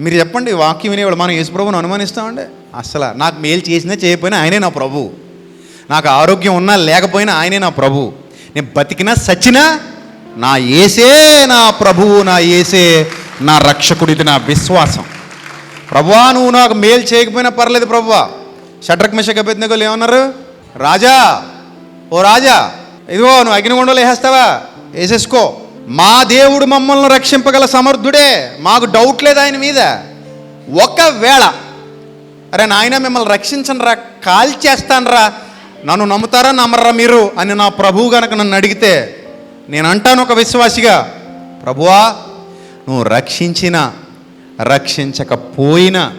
మీరు చెప్పండి వాక్యం వినేవాడు మనం యేసుప్రభుని అనుమానిస్తామండి? అసలు నాకు మేలు చేసినా చేయకపోయినా ఆయనే నా ప్రభు. నాకు ఆరోగ్యం ఉన్నా లేకపోయినా ఆయనే నా ప్రభు. నేను బతికినా సచ్చినా నా ఏసే నా ప్రభువు నా ఏసే నా రక్షకుడు ఇది నా విశ్వాసం. ప్రభువా నువ్వు నాకు మేలు చేయకపోయినా పర్లేదు ప్రభువా. షట్రక్ మిషక్ అభ్యర్థిగోలు ఏమన్నారు? రాజా ఓ రాజా ఇదిగో నువ్వు అగ్నిగుండలు వేసేస్తావా? వేసేసుకో. మా దేవుడు మమ్మల్ని రక్షింపగల సమర్థుడే. మాకు డౌట్ లేదు ఆయన మీద. ఒకవేళ అరే నాయన మిమ్మల్ని రక్షించనరా కాల్చేస్తానరా నన్ను నమ్ముతారా నమ్మరా మీరు అని నా ప్రభువు గనక నన్ను అడిగితే నేను అంటాను ఒక విశ్వాసిగా ప్రభువా నువ్వు రక్షించినా రక్షించకపోయినా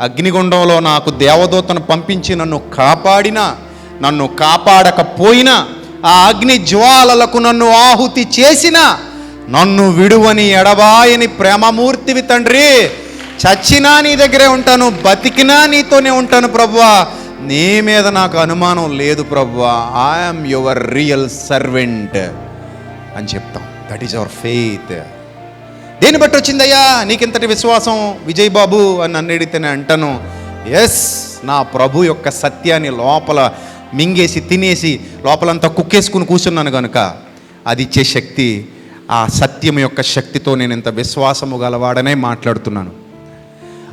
అగ్నిగుండంలో నాకు దేవదూతను పంపించి నన్ను కాపాడినా నన్ను కాపాడకపోయినా ఆ అగ్ని జ్వాలలకు నన్ను ఆహుతి చేసినా నన్ను విడువని ఎడబాయని ప్రేమమూర్తివి తండ్రి. చచ్చినా నీ దగ్గరే ఉంటాను బతికినా నీతోనే ఉంటాను ప్రభువా. నీ మీద నాకు అనుమానం లేదు ప్రభువా. ఐఎమ్ యువర్ రియల్ సర్వెంట్ అని చెప్తాం. దట్ ఈస్ అవర్ ఫెయిత్ దేన్ని బట్టి వచ్చిందయ్యా? నీకింతటి విశ్వాసం విజయ్ బాబు అని నన్ను అడిగితేనే అంటాను. ఎస్ నా ప్రభు యొక్క సత్యాన్ని లోపల మింగేసి తినేసి లోపలంతా కుక్కేసుకుని కూర్చున్నాను కనుక అది ఇచ్చే శక్తి ఆ సత్యం యొక్క శక్తితో నేను ఇంత విశ్వాసము గలవాడనే మాట్లాడుతున్నాను.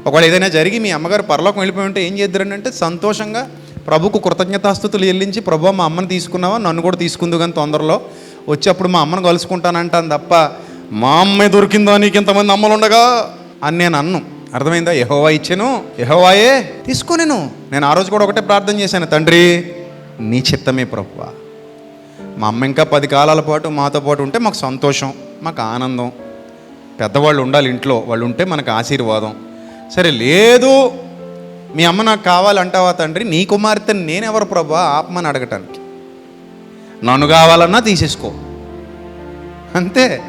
ఒకవేళ ఏదైనా జరిగి మీ అమ్మగారు పరలోకం వెళ్ళిపోయి ఉంటే ఏం చేద్దరండి అంటే సంతోషంగా ప్రభుకు కృతజ్ఞతాస్థుతులు చెల్లించి ప్రభు మా అమ్మని తీసుకున్నావా? నన్ను కూడా తీసుకుందు కానీ తొందరలో. వచ్చి అప్పుడు మా అమ్మను కలుసుకుంటానంటాను తప్ప మా అమ్మే దొరికిందా? నీకు ఇంతమంది అమ్మలు ఉండగా? అని నేను అన్ను. అర్థమైందా? యహోవా ఇచ్చాను యహోవాయే తీసుకోనేను. నేను ఆ రోజు కూడా ఒకటే ప్రార్థన చేశాను తండ్రి నీ చిత్తమే ప్రభువా. మా అమ్మ ఇంకా పది కాలాల పాటు మాతో పాటు ఉంటే మాకు సంతోషం మాకు ఆనందం. పెద్దవాళ్ళు ఉండాలి ఇంట్లో వాళ్ళు ఉంటే మనకు ఆశీర్వాదం. సరే లేదు మీ అమ్మ నాకు కావాలంటావా తండ్రి? నీ కుమార్తె నేనెవరు ప్రభా? ఆత్మని అడగటానికి. నన్ను కావాలన్నా తీసేసుకో. అంతే.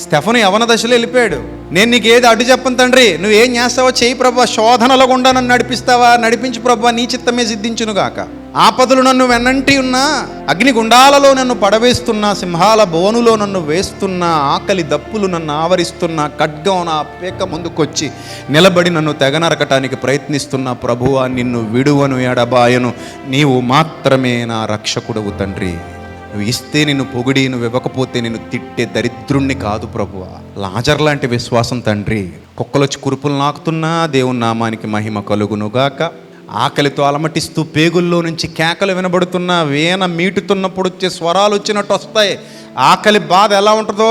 స్టెఫను యవన దశలో వెళ్ళిపోయాడు. నేను నీకు ఏది అడ్డు చెప్పను తండ్రి? నువ్వేం చేస్తావో చేయి ప్రభా. శోధనలో గుండా నన్ను నడిపిస్తావా? నడిపించు ప్రభా. నీ చిత్తమే సిద్ధించును గాక ఆపదలు నన్ను వెన్నంటి ఉన్నా అగ్నిగుండాలలో నన్ను పడవేస్తున్నా సింహాల బోనులో నన్ను వేస్తున్నా ఆకలి దప్పులు నన్ను ఆవరిస్తున్నా ఖడ్గం నా పేక ముందుకొచ్చి నిలబడి నన్ను తెగనరకటానికి ప్రయత్నిస్తున్న ప్రభువా నిన్ను విడువను ఎడబాయను. నీవు మాత్రమే నా రక్షకుడవు తండ్రి. నువ్వు ఇస్తే నిన్ను పొగిడి నువ్వు ఇవ్వకపోతే నిన్ను తిట్టే దరిద్రుణ్ణి కాదు ప్రభువ. లాజర్ లాంటి విశ్వాసం తండ్రి. కుక్కలొచ్చి కురుపులు నాకుతున్నా దేవుని నామానికి మహిమ కలుగునుగాక. ఆకలితో అలమటిస్తూ పేగుల్లో నుంచి కేకలు వినబడుతున్న వీణ మీటుతున్నప్పుడు వచ్చే స్వరాలు వచ్చినట్టు వస్తాయి. ఆకలి బాధ ఎలా ఉంటుందో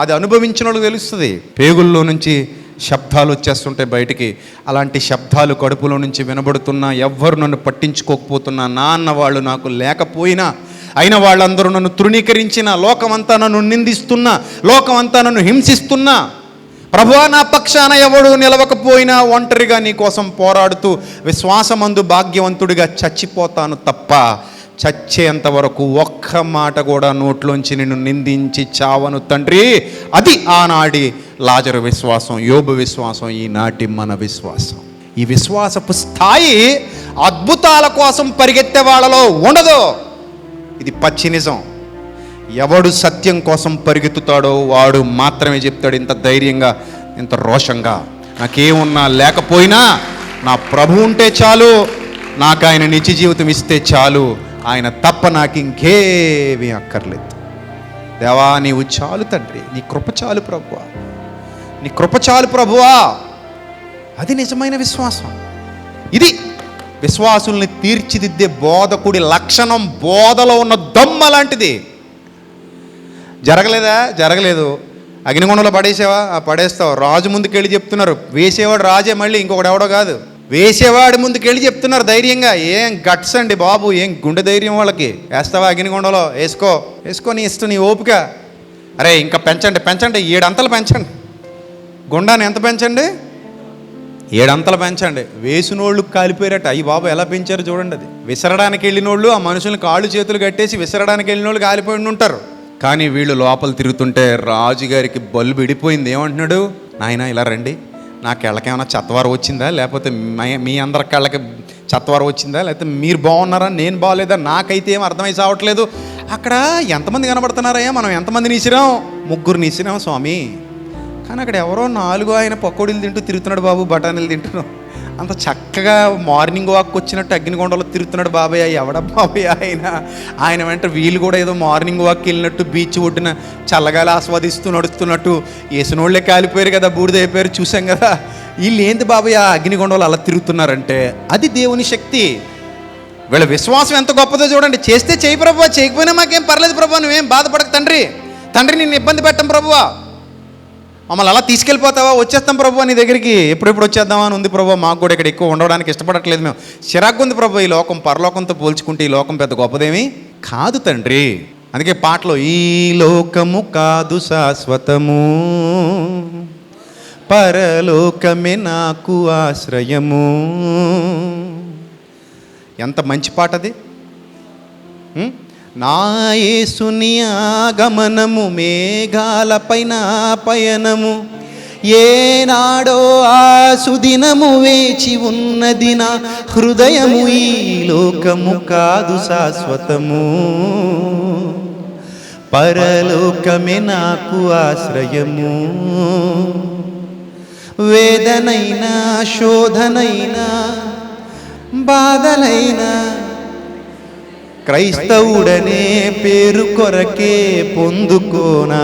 అది అనుభవించిన వాళ్ళకి తెలుస్తుంది. పేగుల్లో నుంచి శబ్దాలు వచ్చేస్తుంటాయి బయటికి. అలాంటి శబ్దాలు కడుపులో నుంచి వినబడుతున్నా ఎవ్వరు నన్ను పట్టించుకోకపోతున్నా నాన్న వాళ్ళు నాకు లేకపోయినా అయిన వాళ్ళందరూ నన్ను తృణీకరించిన లోకమంతా నన్ను నిందిస్తున్నా లోకమంతా నన్ను హింసిస్తున్నా ప్రభువా నా పక్షాన ఎవడు నిలవకపోయినా ఒంటరిగా నీ కోసం పోరాడుతూ విశ్వాసమందు భాగ్యవంతుడిగా చచ్చిపోతాను తప్ప చచ్చేంత వరకు ఒక్క మాట కూడా నోట్లోంచి నిన్ను నిందించి చావను తండ్రి. అది ఆనాడి లాజరు విశ్వాసం యోబు విశ్వాసం ఈనాటి మన విశ్వాసం. ఈ విశ్వాసపు స్థాయి అద్భుతాల కోసం పరిగెత్తే వాళ్ళలో ఉండదు. ఇది పచ్చి నిజం. ఎవడు సత్యం కోసం పరిగెత్తుతాడో వాడు మాత్రమే చెప్తాడు ఇంత ధైర్యంగా ఇంత రోషంగా. నాకేమున్నా లేకపోయినా నా ప్రభు ఉంటే చాలు నాకు ఆయన నిత్య జీవితం ఇస్తే చాలు ఆయన తప్ప నాకు ఇంకేమీ అక్కర్లేదు. దేవా నీవు చాలు తండ్రి నీ కృప చాలు ప్రభువా. నీ కృప చాలు ప్రభువా. అది నిజమైన విశ్వాసం. ఇది విశ్వాసుల్ని తీర్చిదిద్దే బోధకుడి లక్షణం బోధలో ఉన్న దొమ్మ లాంటిది. జరగలేదా? జరగలేదు. అగ్నిగుండంలో పడేసావా? ఆ పడేస్తావు. రాజు ముందుకెళ్ళి చెప్తున్నారు. వేసేవాడు రాజే మళ్ళీ ఇంకొకడు ఎవడో కాదు. వేసేవాడి ముందుకెళ్ళి చెప్తున్నారు ధైర్యంగా. ఏం గట్స్ అండి బాబు ఏం గుండె ధైర్యం వాళ్ళకి? వేస్తావా అగ్నిగుండంలో? వేసుకో. వేసుకో నీ ఇష్టం నీ ఓపిక. అరే ఇంకా పెంచండి పెంచండి. ఏడంతలు పెంచండి. గుండాన్ని ఎంత పెంచండి? ఏడంతలు పెంచండి. వేసినోళ్ళు కాలిపోయారట. అయ్యి బాబు ఎలా పెంచారు చూడండి అది. విసరడానికి వెళ్ళినోళ్ళు ఆ మనుషుల్ని కాళ్ళు చేతులు కట్టేసి విసరడానికి వెళ్ళినోళ్ళు కాలిపోయి ఉంటారు కానీ వీళ్ళు లోపల తిరుగుతుంటే రాజుగారికి బల్బు విడిపోయింది. ఏమంటున్నాడు? నాయన ఇలా రండి. నా కళ్ళకేమైనా చత్వారు వచ్చిందా? లేకపోతే మీ- అందరి కళ్ళకి చత్వారు వచ్చిందా? లేకపోతే మీరు బాగున్నారా? నేను బాగలేదా? నాకైతే ఏం అర్థమై సావట్లేదు అక్కడ ఎంతమంది కనబడుతున్నారయ్యా? మనం ఎంతమంది నీసిరాం ముగ్గురు నీసినాం స్వామి. కానీ అక్కడ ఎవరో నాలుగు ఆయన పకోడీలు తింటూ తిరుగుతున్నాడు బాబు బఠానీలు తింటున్నాం. అంత చక్కగా మార్నింగ్ వాక్ వచ్చినట్టు అగ్నికొండలో తిరుగుతున్నాడు బాబాయ్ ఎవడ బాబాయ్ ఆయన? ఆయన వెంట వీళ్ళు కూడా ఏదో మార్నింగ్ వాక్ వెళ్ళినట్టు బీచ్ ఒడ్డున చల్లగాలి ఆస్వాదిస్తూ నడుస్తున్నట్టు వేసినోళ్ళే కాలిపోయారు కదా బూడిద అయిపోయారు చూసాం కదా. వీళ్ళు ఏంది బాబాయ్ ఆ అగ్నికొండలు అలా తిరుగుతున్నారంటే అది దేవుని శక్తి. వీళ్ళ విశ్వాసం ఎంత గొప్పదో చూడండి. చేస్తే చేయి ప్రభు చేయకపోయినా మాకేం పర్లేదు ప్రభు నువ్వేం బాధపడక తండ్రి. తండ్రి నిన్ను ఇబ్బంది పెట్టం ప్రభువా. మమ్మల్ని అలా తీసుకెళ్ళిపోతావా? వచ్చేస్తాం ప్రభు నీ దగ్గరికి. ఎప్పుడెప్పుడు వచ్చేద్దామా అని ఉంది ప్రభు. మాకు కూడా ఇక్కడ ఎక్కువ ఉండడానికి ఇష్టపడట్లేదు మేము. చిరాకు ఉంది ప్రభు ఈ లోకం. పరలోకంతో పోల్చుకుంటే ఈ లోకం పెద్ద గొప్పదేమి కాదు తండ్రి. అందుకే పాటలో ఈ లోకము కాదు శాశ్వతము. పరలోకమే నాకు ఆశ్రయము. ఎంత మంచి పాట అది ఉం? ఆగమనము మేఘాలపైన పయనము ఏనాడో ఆ సుదినము వేచి ఉన్నది నా హృదయము ఈ లోకము కాదు శాశ్వతము పరలోకమే నాకు ఆశ్రయము వేదనైనా శోధనైనా బాధలైనా క్రైస్తవుడనే పేరు కొరకే పొందుకోనా?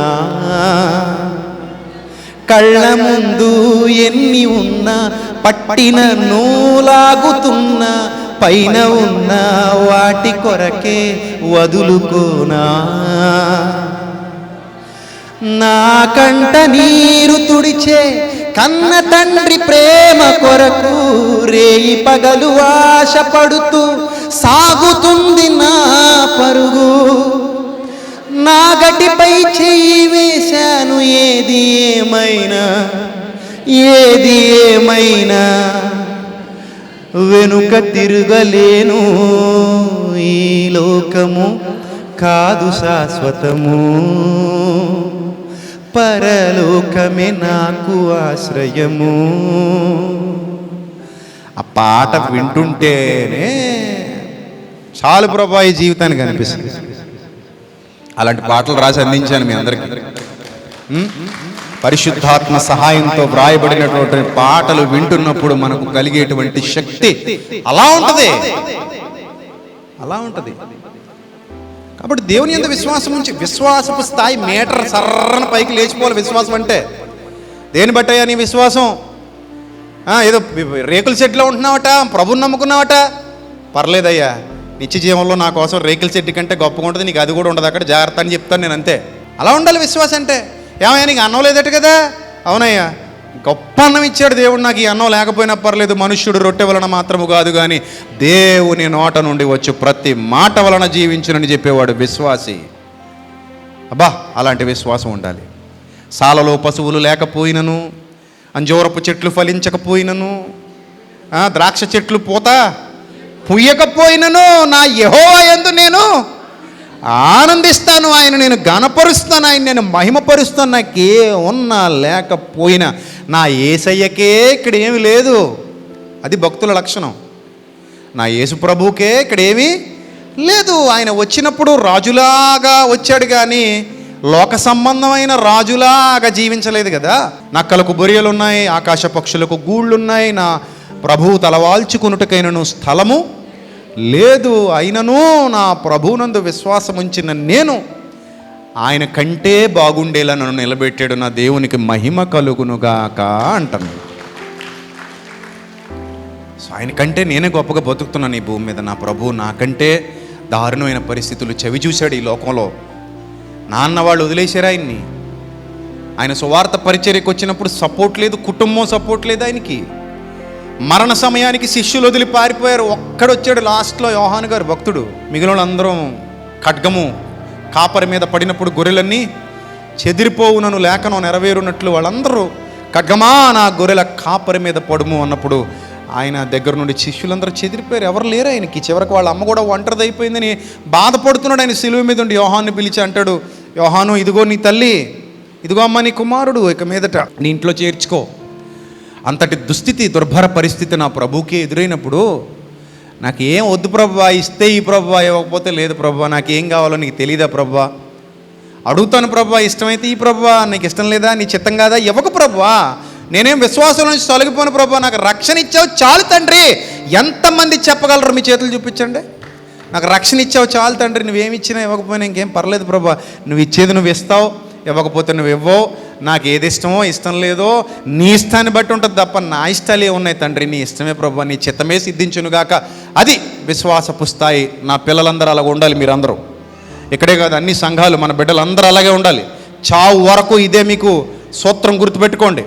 కళ్ళ ముందు ఎన్ని ఉన్నా పట్టిన నూలాగుతున్నా పైన ఉన్న వాటి కొరకే వదులుకోనా? నా కంట నీరు తుడిచే కన్న తండ్రి ప్రేమ కొరకు రేయి పగలు ఆశపడుతూ సాగుతుంది నా పరుగు. నాగటిపై చెయ్యి వేశాను ఏది ఏమైనా ఏది ఏమైనా. వెనుక తిరగలేను ఈ లోకము కాదు శాశ్వతము. పరలోకమే నాకు ఆశ్రయము. ఆ పాట వింటుంటేనే చాలు ప్రభా ఈ జీవితానికి అనిపిస్తుంది. అలాంటి పాటలు రాసి అందించాను మీ అందరికీ. పరిశుద్ధాత్మ సహాయంతో వ్రాయబడినటువంటి పాటలు వింటున్నప్పుడు మనకు కలిగేటువంటి శక్తి అలా ఉంటుంది. అలా ఉంటుంది. కాబట్టి దేవుని ఎంత విశ్వాసం ఉంచి విశ్వాసపు స్థాయి మీటర్ సర్రన పైకి లేచిపోవాలి విశ్వాసం అంటే. దేని బట్టయ్యా నీ విశ్వాసం? ఏదో రేకుల షెడ్లో ఉంటున్నావట ప్రభుని నమ్ముకున్నావట. పర్లేదయ్యా నిత్య జీవంలో నా కోసం రేకుల షెడ్డు కంటే గొప్పగా ఉంటుంది నీకు అది కూడా ఉండదు అక్కడ జాగ్రత్త అని చెప్తాను నేను అంతే. అలా ఉండాలి విశ్వాసం అంటే. ఏమయ్యా నీకు అనవలేదట కదా? అవునయ్యా. గొప్ప అన్నం ఇచ్చాడు దేవుడు నాకు ఈ అన్నం లేకపోయినా పర్లేదు మనుష్యుడు రొట్టె వలన మాత్రము కాదు కానీ దేవుని నోట నుండి వచ్చి ప్రతి మాట వలన జీవించునని చెప్పేవాడు విశ్వాసి. అబ్బా అలాంటి విశ్వాసం ఉండాలి. సాలలో పశువులు లేకపోయినను అంజోరపు చెట్లు ఫలించకపోయినను ద్రాక్ష చెట్లు పోతా పుయ్యకపోయినను నా యెహోవా ఎందు నేను ఆనందిస్తాను ఆయన నేను గణపరుస్తాను ఆయన నేను మహిమపరుస్తాను నాకే ఉన్నా లేకపోయినా నా ఏసయ్యకే ఇక్కడ ఏమి లేదు. అది భక్తుల లక్షణం. నా యేసు ప్రభువుకే ఇక్కడ ఏమీ లేదు. ఆయన వచ్చినప్పుడు రాజులాగా వచ్చాడు కానీ లోక సంబంధమైన రాజులాగా జీవించలేదు కదా. నక్కలకు బొరియలు ఉన్నాయి ఆకాశ పక్షులకు గూళ్ళున్నాయి నా ప్రభువు తలవాల్చుకున్నట్టుకైనను స్థలము లేదు. అయినను నా ప్రభువునందు విశ్వాసముంచిన నేను ఆయన కంటే బాగుండేలా నన్ను నిలబెట్టాడు నా దేవునికి మహిమ కలుగునుగాక అంటాను సో ఆయన కంటే నేనే గొప్పగా బతుకుతున్నాను ఈ భూమి మీద. నా ప్రభు నాకంటే దారుణమైన పరిస్థితులు చవి చూశాడు ఈ లోకంలో. నాన్న వాళ్ళు వదిలేశారు ఆయన్ని? ఆయన సువార్త పరిచర్యకు వచ్చినప్పుడు సపోర్ట్ లేదు కుటుంబం సపోర్ట్ లేదు ఆయనకి. మరణ సమయానికి శిష్యులు వదిలి పారిపోయారు. ఒక్కడొచ్చాడు లాస్ట్లో యోహాన్ గారు భక్తుడు. మిగిలిన వాళ్ళందరం ఖడ్గము. కాపరి మీద పడినప్పుడు గొర్రెలన్నీ చెదిరిపోవునను లేఖనం నెరవేరునట్లు వాళ్ళందరూ ఖడ్గమా నా గొర్రెల కాపరి మీద పడుము అన్నప్పుడు ఆయన దగ్గర నుండి శిష్యులందరూ చెదిరిపోయారు. ఎవరు లేరు ఆయనకి. చివరికి వాళ్ళ అమ్మ కూడా ఒంటరిది అయిపోయిందని బాధపడుతున్నాడు ఆయన సిలువ మీద ఉండి. యోహాన్ని పిలిచి అంటాడు యోహాను ఇదిగో నీ తల్లి ఇదిగో అమ్మ నీ కుమారుడు ఇక మీదట నీ ఇంట్లో చేర్చుకో. అంతటి దుస్థితి దుర్భర పరిస్థితి నా ప్రభుకి ఎదురైనప్పుడు నాకు ఏం వద్దు ప్రభా ఇస్తే ఈ ప్రభా ఇవ్వకపోతే లేదు ప్రభా నాకేం కావాలో నీకు తెలియదా ప్రభా? అడుగుతాను ప్రభా ఇష్టమైతే ఈ ప్రభా నీకు ఇష్టం లేదా నీ చిత్తం కాదా? ఇవ్వకు ప్రభా. నేనేం విశ్వాసం నుంచి తొలగిపోను ప్రభా నాకు రక్షణ ఇచ్చావు చాలు తండ్రి. ఎంతమంది చెప్పగలరు మీ చేతులు చూపించండి? నాకు రక్షణ ఇచ్చావు చాలు తండ్రి నువ్వేమి ఇచ్చినా ఇవ్వకపోయినా ఇంకేం పర్లేదు ప్రభా. నువ్వు ఇచ్చేది నువ్వు ఇస్తావు. ఇవ్వకపోతే నువ్వు ఇవ్వో నాకు ఏది ఇష్టమో ఇష్టం లేదో నీ ఇష్టాన్ని బట్టి ఉంటుంది తప్ప నా ఇష్టాలు ఉన్నాయి తండ్రి. నీ ఇష్టమే ప్రభు నీ చిత్తమే సిద్ధించునుగాక అది విశ్వాసపు స్థాయి నా పిల్లలందరూ అలాగ ఉండాలి మీరందరూ. ఇక్కడే కాదు అన్ని సంఘాలు మన బిడ్డలందరూ అలాగే ఉండాలి. చావు వరకు ఇదే మీకు సూత్రం గుర్తుపెట్టుకోండి.